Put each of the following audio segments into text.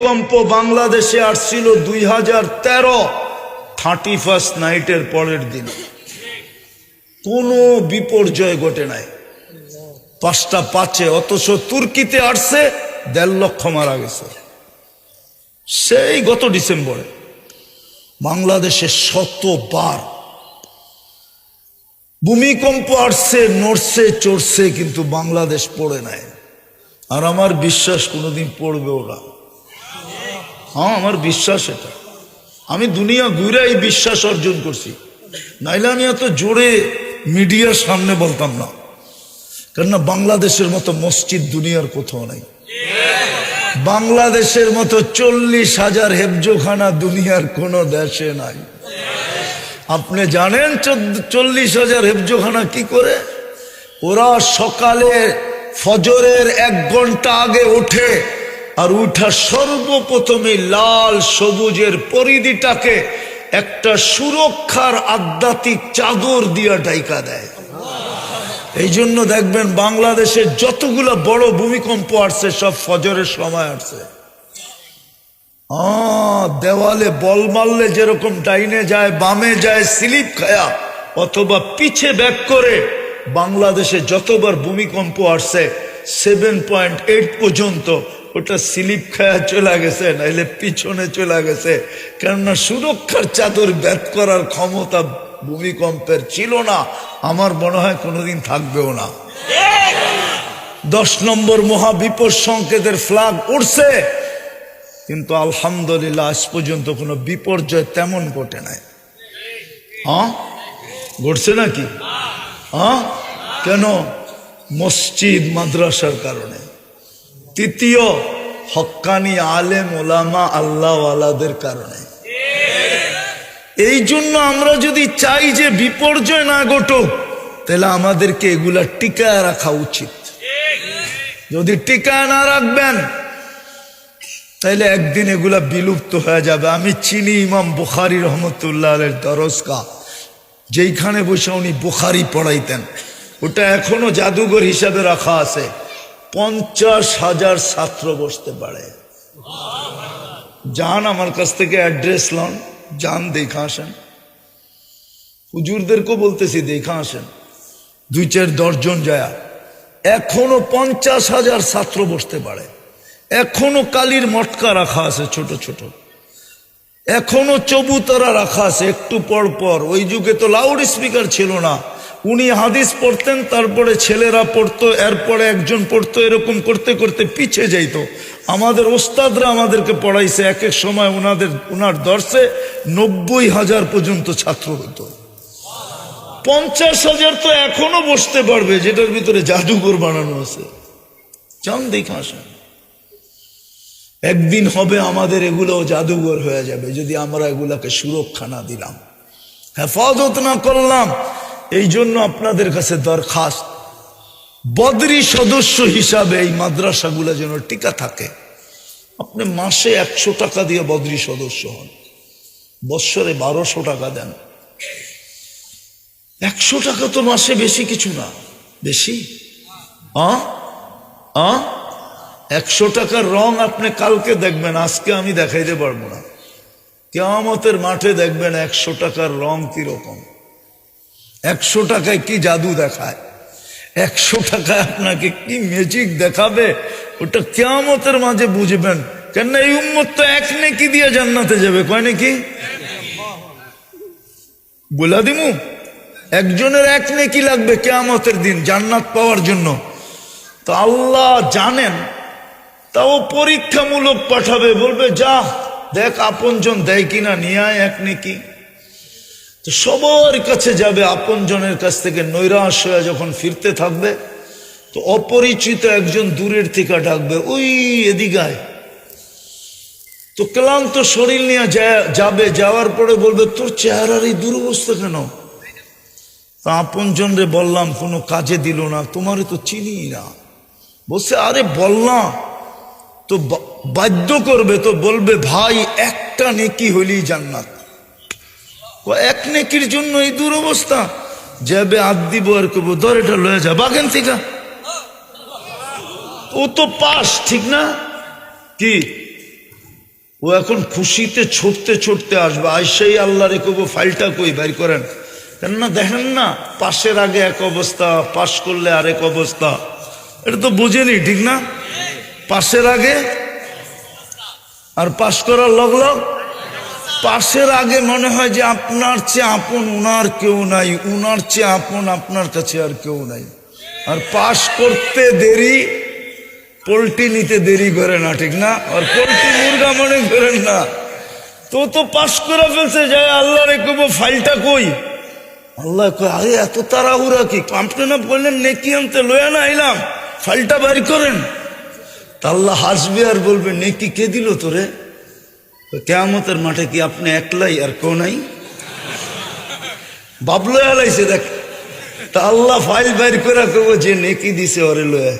ভূমিকম্প বাংলাদেশে আসছিল দুই হাজার তেরো থার্টি ফার্স্ট নাইটের পরের দিন। কোনো বিপর্যয় ঘটে নাই। পাঁচটা পাচ্ছে অথচ তুর্কিতে আসছে, দেড় লক্ষ মারা গেছে। সেই গত ডিসেম্বরে বাংলাদেশে শতবার ভূমিকম্প আসছে, নড়ছে, চড়ছে, কিন্তু বাংলাদেশ পড়ে নাই। আর আমার বিশ্বাস কোনোদিন পড়বেও না। হ্যাঁ আমার বিশ্বাস এটা। আমি দুনিয়া ঘুরে এই বিশ্বাস অর্জন করছি। নাইলে আমি এত জোরে মিডিয়ার সামনে বলতাম না। কেননা বাংলাদেশের মতো মসজিদ দুনিয়ার কোথাও নাই। বাংলাদেশের মতো চল্লিশ হাজার হেফজোখানা দুনিয়ার কোনো দেশে নাই। আপনি জানেন চল্লিশ হাজার হেফজোখানা কি করে? ওরা সকালে ফজরের এক ঘণ্টা আগে ওঠে আর উঠা সর্বপ্রথমে লাল সবুজের পরিধিটাকে একটা সুরক্ষার আধ্যাত্মিক চাদর দিয়া ডাইকা দেয়। এই জন্য দেখবেন বাংলাদেশের যতগুলো বড় ভূমিকম্প আসছে, সব ফজরের সময় আসছে। দেওয়ালে বল মারলে যেরকম ডাইনে যায়, বামে যায়, স্লিপ খায়া, অথবা পিছে ব্যাক করে বাংলাদেশে যতবার ভূমিকম্প আসছে সেভেন পয়েন্ট এইট পর্যন্ত ওটা স্লিপ খায়া চলে গেছে, নাইলে পিছনে চলে গেছে। কেননা সুরক্ষার চাদর ব্যাত করার ক্ষমতা ভূমিকম্পের ছিল না, আমার মনে হয় কোনোদিন থাকবেও না। দশ নম্বর মহাবিপদ সংকেতের ফ্লাগ উঠছে কিন্তু আলহামদুলিল্লাহ আজ পর্যন্ত কোনো বিপর্যয় তেমন ঘটে নাই। হ্যাঁ? ঘটছে নাকি? হ্যাঁ? কেন? মসজিদ, মাদ্রাসার কারণে। তৃতীয়, হক্কানি আলেম ওলামা আল্লাহওয়ালাদের কারণে। এই জন্য আমরা যদি চাই যে বিপর্যয় না ঘটুক, তাহলে আমাদেরকে এগুলা টিকা রাখা উচিত। যদি টিকা না রাখবেন, তাহলে একদিন এগুলা বিলুপ্ত হয়ে যাবে। আমি চিনি ইমাম বুখারি রহমতুল্লাহ আলের দরজকা যেইখানে বসে উনি বুখারি পড়াইতেন। ওটা এখনও জাদুঘর হিসাবে রাখা আছে। পঞ্চাশ হাজার ছাত্র বসতে পারে। যান আমার কাছ থেকে অ্যাড্রেস লন, যান, দেখা আসেন। হুজুরদেরকেও বলতেছি, দেখা আসেন। দুই চার দশজন যায়। এখনও পঞ্চাশ হাজার ছাত্র বসতে পারে। এখনও কালির মটকা রাখা আছে ছোট ছোট। এখনও চবুতরা রাখা আছে একটু পর পর। ওই যুগে তো লাউড স্পিকার ছিল না। উনি হাদিস পড়তেন, তারপরে ছেলেরা পড়তো, এরপরে একজন পড়তো, এরকম করতে করতে পিছে যাইত। আমাদের ওস্তাদরা আমাদেরকে পড়াইছে এক এক সময় ওনাদের ওনার দর্শে নব্বই হাজার পর্যন্ত ছাত্র হতো পঞ্চাশ হাজার তো এখনও বসতে পারবে, যেটার ভিতরে জাদুঘর বানানো আছে। চান দেখে আসেন। একদিন হবে আমাদের এগুলো জাদুঘর হয়ে যাবে, যদি আমরা এগুলাকে সুরক্ষা না দিলাম। হেফাজত না করলাম এই জন্য আপনাদের কাছে দরখাস্ত। বদরি সদস্য হিসাবে এই মাদ্রাসাগুলো যেন টিকা থাকে। আপনি মাসে একশো টাকা দিয়ে বদরি সদস্য হন। বৎসরে বারোশো টাকা দেন। একশো টাকা তো মাসে বেশি কিছু না। বেশি? একশো টাকার রং আপনি কালকে দেখবেন, আজকে আমি দেখাইতে পারব না। কেয়ামতের মাঠে দেখবেন একশো টাকার রং কীরকম। একশো টাকায় কি জাদু দেখায়? একশো টাকায় আপনাকে কি ম্যাজিক দেখাবে? ওটা কেয়ামতের মাঝে বুঝবেন। কেন এই উম্মত তো এক নেকি দিয়ে জান্নাতে যাবে, কয় নাকি? বলা দিমু, একজনের এক নেকি লাগবে কেয়ামতের দিন, জান্নাত পাওয়ার জন্য। তো আল্লাহ জানেন, তাও পরীক্ষামূলক পাঠাবে, বলবে, যা, দেখ আপনজন দেয় কিনা, নিয়ে আয় এক নেকি। তো সবার কাছে যাবে, আপনজনের কাছ থেকে নৈরাশ হয়ে যখন ফিরতে থাকবে, তো অপরিচিত একজন দূরের থেকে ডাকবে, ওই এদিকায় তো ক্লান্ত শরীর নিয়ে যাবে, যাওয়ার পরে বলবে, তোর চেহারার এই দুরবস্থা কেন? তা আপনজন রে বললাম, কোনো কাজে দিল না, তোমারে তো চিনি না। বলছে, আরে বললাম তো বাধ্য করবে, তো বলবে, ভাই, একটা নেকি হইলেই জান্নাত। এক নেকির জন্য এই দুরবস্থা। যাবে আদ দিব আর করব ধর এটা লয়ে যা, বাগেন থেকে। ও তো পাস, ঠিক না? কি? ও এখন খুশিতে ছুটতে ছুটতে আসবে। আইসাই আল্লাহ রে কব, ফাইলটা কই, বাইর করেন। কেননা দেখেন না, পাশের আগে এক অবস্থা, পাশ করলে আরেক অবস্থা। এটা তো বুঝেনি, ঠিক না? পাশের আগে আর পাশ করার লগ লগ পাশের আগে মনে হয় যে আপনার চেয়ে আপন উনার কেউ নাই, উনার চেয়ে আপন আপনার কাছে আর কেউ নাই। আর পাশ করতে দেরি, পোলট্রি নিতে দেরি করে না, ঠিক না? আর পোলট্রি মুরগা মনে করেন না। তো তো পাশ করে ফেলছে, যায় আল্লাহ রে কব ফাইলটা কই? আল্লাহ কই আরে এত তাড়াহুড়া কি? আপনি না বললেন, নেকি আনতে লয়া না আইলাম, ফাইলটা বাড়ি করেন। তা আল্লাহ হাসবে আর বলবে, নেকি কে দিল তোরে? কেয়ামতের মাঠে কি আপনি একলাই আর কেউ নাই? বাবলো হালাইছে দেখ। তা আল্লাহ ফাইল বাইর করে কব যে নেকি দিছে ওরে লয়া।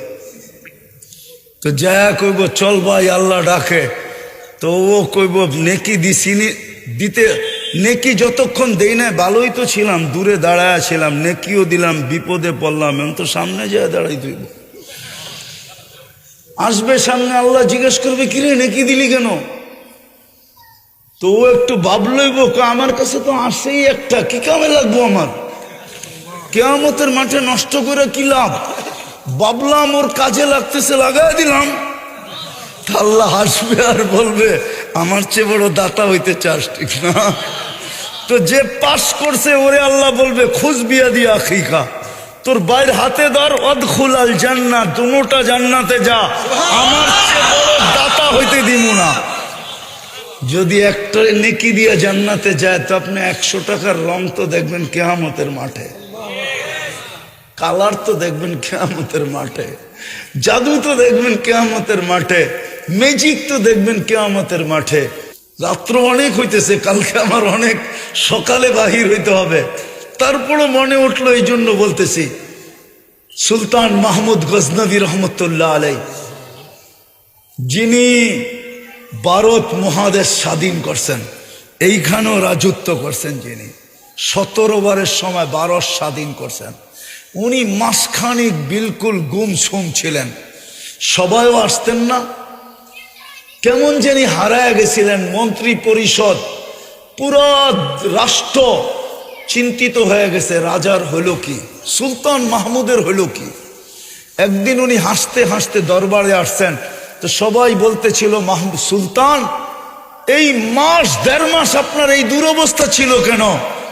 তো যা কইব, চল ভাই, আল্লাহ ডাকে। তো ও কইব, নেকি দিছিনি দিতে নেকি যতক্ষণ দেই না ভালোই তো ছিলাম, দূরে দাঁড়ায় ছিলাম, নেকিও দিলাম, বিপদে পড়লাম, এখন তো সামনে যায় দাঁড়াই তুইব আসবে সামনে, আল্লাহ জিজ্ঞেস করবে, কিরে, নেকি দিলি কেন? তো ও একটু ভাবলইব আমার কাছে তো আসেই একটা, কি কামে লাগবো আমার? কেয়ামতের মাঠে নষ্ট করে কি লাভ? বাবলাম ওর কাজে লাগতেছে, লাগাই দিলাম। আল্লাহ হাসবে আর বলবে, আমার চেয়ে বড় দাতা হইতে চাস, ঠিক না? তো যে পাস করছে, ওরে আল্লাহ বলবে, খুশ বিয়া দিয়া খিকা তোর বাইর হাতে ধর অদখুলাল জান্নাত, দুটা জান্নাতে যা। আমার চেয়ে বড় দাতা হইতে দিব না। যদি একটা নেকি দিয়া জান্নাতে যায়, তো আপনি একশো টাকার রং তো দেখবেন কেয়ামতের মাঠে। কালার তো দেখবেন কেয়ামতের মাঠে। জাদু তো দেখবেন কেয়ামতের মাঠে। ম্যাজিক তো দেখবেন কেয়ামতের মাঠে। রাত্র অনেক হইতেছে, কালকে আমার অনেক সকালে বাহির হইতে হবে। তারপরও মনে উঠল এই জন্য বলতেছি, সুলতান মাহমুদ গজনবী রহমতুল্লাহ আলাই যিনি ভারত মহাদেশ স্বাধীন করছেন। এইখানেও রাজত্ব করছেন যিনি। সতেরো বারের সময় ভারত স্বাধীন করছেন। উনি মাসখানিক বিলকুল গুমসুম ছিলেন। সবাইও আসতেন না। কেমন যিনি হারায় গেছিলেন মন্ত্রী পরিষদ। পুরো রাষ্ট্র চিন্তিত হয়ে গেছে, রাজার হলো কি? সুলতান মাহমুদের হলো কি? একদিন উনি হাসতে হাসতে দরবারে আসছেন। তো সবাই বলতেছিল, মাহমুদ সুলতান, এই মাস, দেড় মাস আপনার এই দুরবস্থা ছিল কেন?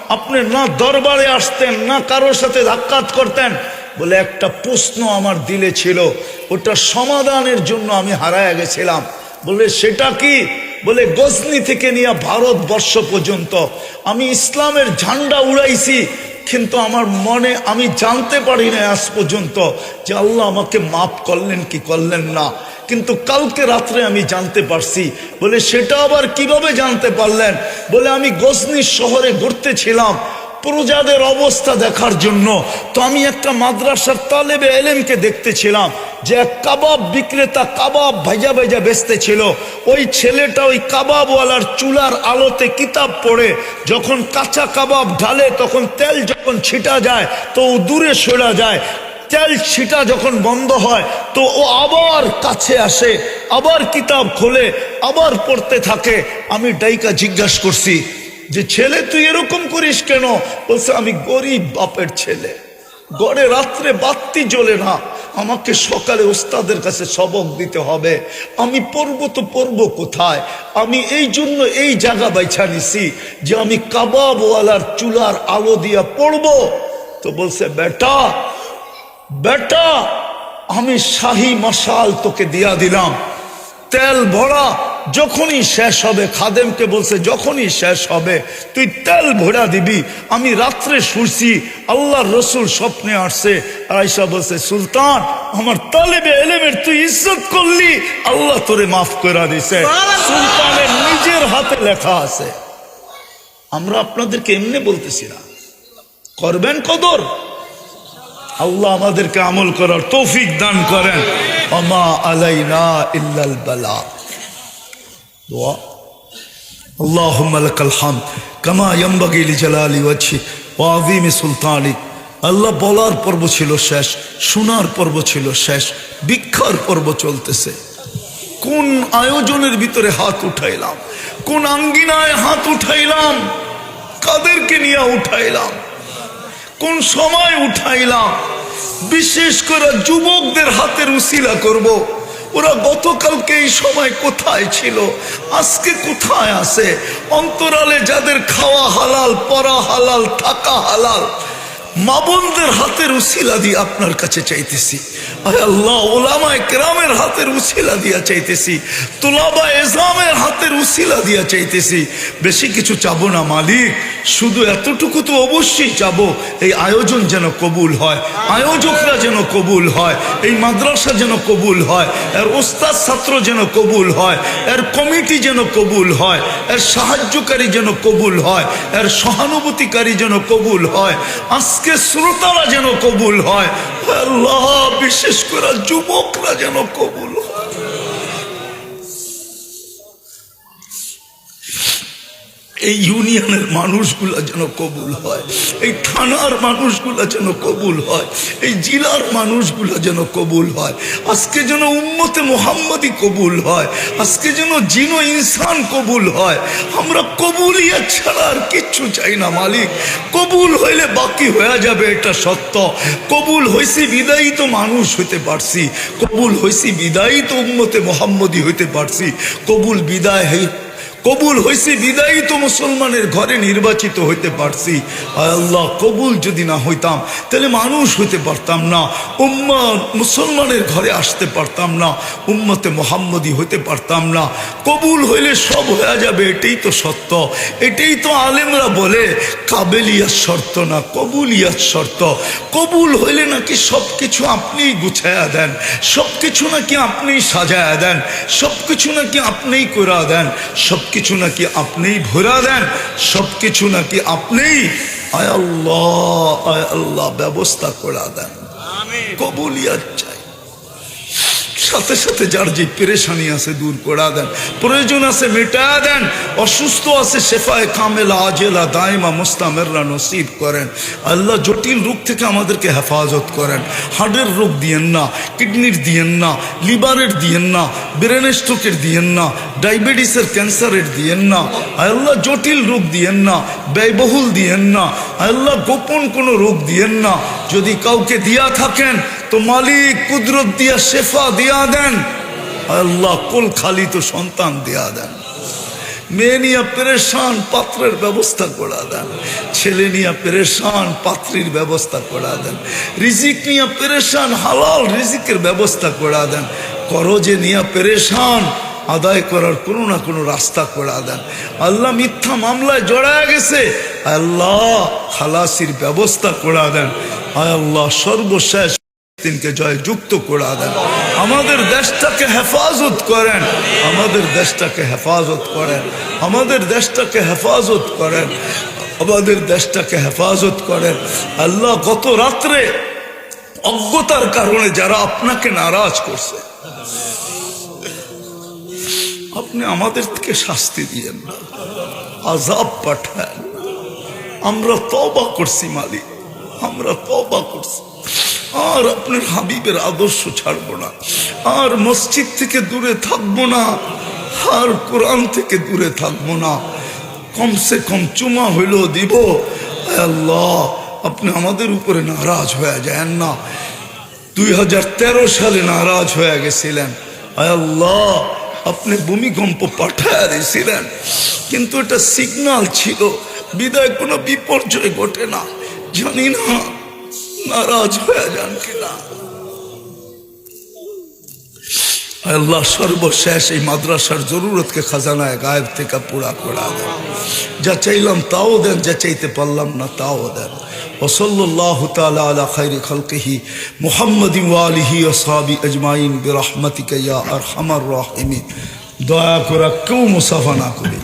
আপনি না দরবারে আসতেন, না কারোর সাথে ধাক্কাত করতেন। বলে একটা প্রশ্ন আমার দিলে ছিল, ওটা সমাধানের জন্য আমি হারায় গেছিলাম। বলে, সেটা কি? বলে, গজনি থেকে নিয়ে ভারতবর্ষ পর্যন্ত আমি ইসলামের ঝান্ডা উড়াইছি কিন্তু আমার মনে আমি জানতে পারি না আজ পর্যন্ত যে আল্লাহ আমাকে মাফ করলেন কি করলেন না। কিন্তু কালকে রাত্রে আমি জানতে পারছি। বলে, সেটা আবার কীভাবে জানতে পারলেন? বলে, আমি গজনি শহরে ঘুরতে ছিলাম। প্রজাদের অবস্থা দেখার জন্য তো আমি একটা মাদ্রাসার তালেবে এলেমকে দেখতেছিলাম যে এক কাবাব বিক্রেতা কাবাব ভাইজা ভাইজা বেচতে ছিল ওই ছেলেটা ওই কাবাবওয়ালার চুলার আলোতে কিতাব পড়ে, যখন কাঁচা কাবাব ঢালে তখন তেল যখন ছিটা যায় তো ও দূরে সরা যায়। তেল ছিটা যখন বন্ধ হয় তো ও আবার কাছে আসে, আবার কিতাব খোলে, আবার পড়তে থাকে। আমি ডাইকা জিজ্ঞাসা করছি যে ছেলে তুই এরকম করিস কেন? বলছে, আমি গরিব বাপের ছেলে। গড়ে রাত্রে বাত্তি জ্বলে না। আমাকে সকালে ওস্তাদের কাছে সবক দিতে হবে। আমি পড়ব তো পড়ব কোথায়? আমি এই জন্য এই জায়গা বাইছা নিছি যে আমি কাবাবওয়ালার চুলার আলো দিয়া পড়ব। তো বলছে, বেটা বেটা, আমি শাহী মশাল তোকে দিয়া দিলাম। তেল ভরা যখনই শেষ হবে খাদেমকে বলছে যখনই শেষ হবে তুই তেল ভরা দিবি। আমি রাত্রে শুরছি আল্লাহর রসুল স্বপ্নে আসছে। আর আইসা বলছে সুলতান আমার তালেবে এলেমের তুই ইজ্জত করলি আল্লাহ তোরে মাফ করে দিছে। সুলতানের নিজের হাতে লেখা আছে। আমরা আপনাদেরকে এমনি বলতেছি না। করবেন কদর। আল্লাহ আমাদেরকে আমল করার তৌফিক দান করেন। অমা আলাইনা ইল্লাল বালা। দোয়া اللهم لك الحمد كما ينبغي لجلال وجهك وعظيم سلطانك আল্লাহ বলার পর্ব ছিল শেষ শোনার পর্ব ছিল শেষ ভিক্ষার পর্ব চলতেছে কোন আয়োজনের ভিতরে হাত উঠাইলাম কোন আঙ্গিনায় হাত উঠাইলাম কাদেরকে নিয়ে উঠাইলাম কোন সময় উঠাইলাম বিশেষ করে যুবকদের হাতের উসিলা করব। ওরা গতকালকে এই সময় কোথায় ছিল? আজকে কোথায় আছে? অন্তরালে যাদের খাওয়া হালাল পরা হালাল, থাকা হালাল মা বোনদের হাতের উসিলা দিয়ে আপনার কাছে চাইতেছি। আল্লাহ ওলামায় কেরামের হাতের উসিলা দিয়া চাইতেছি। তোলাবা এজামের হাতের উসিলা দিয়া চাইতেছি। বেশি কিছু চাবো না মালিক, শুধু এতটুকু তো অবশ্যই চাবো, এই আয়োজন যেন কবুল হয়, আয়োজকরা যেন কবুল হয়, এই মাদ্রাসা যেন কবুল হয়, এর ওস্তাদ ছাত্র যেন কবুল হয়, এর কমিটি যেন কবুল হয়, এর সাহায্যকারী যেন কবুল হয়, এর সহানুভূতিকারী যেন কবুল হয়। আজকে শ্রোতারা যেন কবুল হয়। বিশেষ করে যুবকরা যেন কবুল হয়। এই ইউনিয়নের মানুষগুলা যেন কবুল হয়, এই থানার মানুষগুলা যেন কবুল হয়, এই জেলার মানুষগুলা যেন কবুল হয়। আজকে যেন উম্মতে মোহাম্মদী কবুল হয়, আজকে যেন জিন ইনসান কবুল হয়। আমরা কবুলিয়া ছাড়া আর কিচ্ছু চাই না, মালিক। কবুল হইলে বাকি হয়ে যাবে এটা সত্য। কবুল হয়েছি বিদায়ী তো মানুষ হইতে পারছি। কবুল হয়েছি বিদায়ী তো উম্মতে মোহাম্মদী হইতে পারছি। কবুল বিদায় হই কবুল হয়েছে বিদায়ী তো মুসলমানের ঘরে নির্বাচিত হইতে পারছি। আল্লাহ, কবুল যদি না হইতাম, তাহলে মানুষ হইতে পারতাম না। উম্মা মুসলমানের ঘরে আসতে পারতাম না, উম্মতে মোহাম্মদী হইতে পারতাম না। কবুল হইলে সব হয়ে যাবে, এটাই তো সত্য। এটাই তো আলেমরা বলে কাবেলিয়াত শর্ত না কবুলিয়াত শর্ত। কবুল হইলে নাকি সব কিছু আপনিই গুছায়া দেন সব কিছু নাকি আপনিই সাজায়া দেন সব কিছু নাকি আপনিই করা দেন সব কিছু নাকি আপনিই ভরা দেন সব কিছু নাকি আপনিই আয় আল্লাহ আয় আল্লাহ ব্যবস্থা করা দেন। কবুলিয়ার চাই। সাথে সাথে যার যে পেরেশানি আছে দূর করা দেন। প্রয়োজন আছে মেটা দেন। অসুস্থ আছে শেফায় কামেলা, আজেলা, দায়মা, মুস্তামেররা নসিব করেন। আল্লাহ জটিল রোগ থেকে আমাদেরকে হেফাজত করেন। হার্টের রোগ দিয়েন না, কিডনির দিয়েন না, লিভারের দিয়েন না, ব্রেন স্ট্রোকের দিয়েন না, ডায়াবেটিসের ক্যান্সারের দিয়েন না, আল্লাহ জটিল রোগ দিয়েন না, ব্যয়বহুল দিয়েন না, আল্লাহ গোপন কোনো রোগ দিয়েন না। যদি কাউকে দিয়া থাকেন তো মালিক কুদরত দিয়া শেফা দিয়া দেন, আল্লাহ কুল খালি তো সন্তান দিয়া দেন। মেয়ে নিয়ে পেরেশান পাত্রের ব্যবস্থা করা দেন, ছেলে নিয়ে পেরেশান পাত্রীর ব্যবস্থা করা দেন, রিজিক নিয়ে পেরেশান হালাল রিজিকের ব্যবস্থা করা দেন করজে নিয়ে পেরেশান আদায় করার কোনো না কোনো রাস্তা করা দেন। আল্লাহ মিথ্যা মামলায় জড়ায় গেছে, আল্লাহ খালাসির ব্যবস্থা করা দেন। আয় আল্লাহ সর্বশেষ দিনকে জয় যুক্ত করা দেন। আমাদের দেশটাকে হেফাজত করেন। আমাদের দেশটাকে হেফাজত করেন। আমাদের দেশটাকে হেফাজত করেন। আমাদের দেশটাকে হেফাজত করেন। আল্লাহ গত রাত্রে অজ্ঞতার কারণে যারা আপনাকে নারাজ করছে, আপনি আমাদের থেকে শাস্তি দিয়েন না আজাব পাঠান আমরা তবা করছি মালিক, আমরা তবা করছি। আর আপনার হাবিবের আদর্শ ছাড়বো না। আর মসজিদ থেকে দূরে থাকব না। আর কোরআন থেকে দূরে থাকব না। কমসে কম চুমা হইলেও দিব। আল্লাহ, আপনি আমাদের উপরে নারাজ হয়ে যান না। দুই হাজার তেরো সালে নারাজ হয়ে গেছিলেন। আল্লাহ, আপনি ভূমিকম্প পাঠায় দিয়েছিলেন। কিন্তু এটা সিগনাল ছিল। বিদায় কোনো বিপর্যয় ঘটে না। জানি না। নারাজ হয়ে যান কিনা? আল্লাহ সর্বশেষ এই মাদ্রাসার জরুরতকে খাজানায় গায়েব থেকে পুরা করা দেন। যা চাইলাম তাও দেন, যা চাইতে পারলাম না তাও দেন। ওসল্লাহ তালা আলা খাইরি খালকেহি মুহাম্মদি ওয়ালিহি ওসাবি আজমাইন বিরহমতিকা ইয়া আর হামার রাহিমিন। দয়া করা কেউ মুসাফা না করে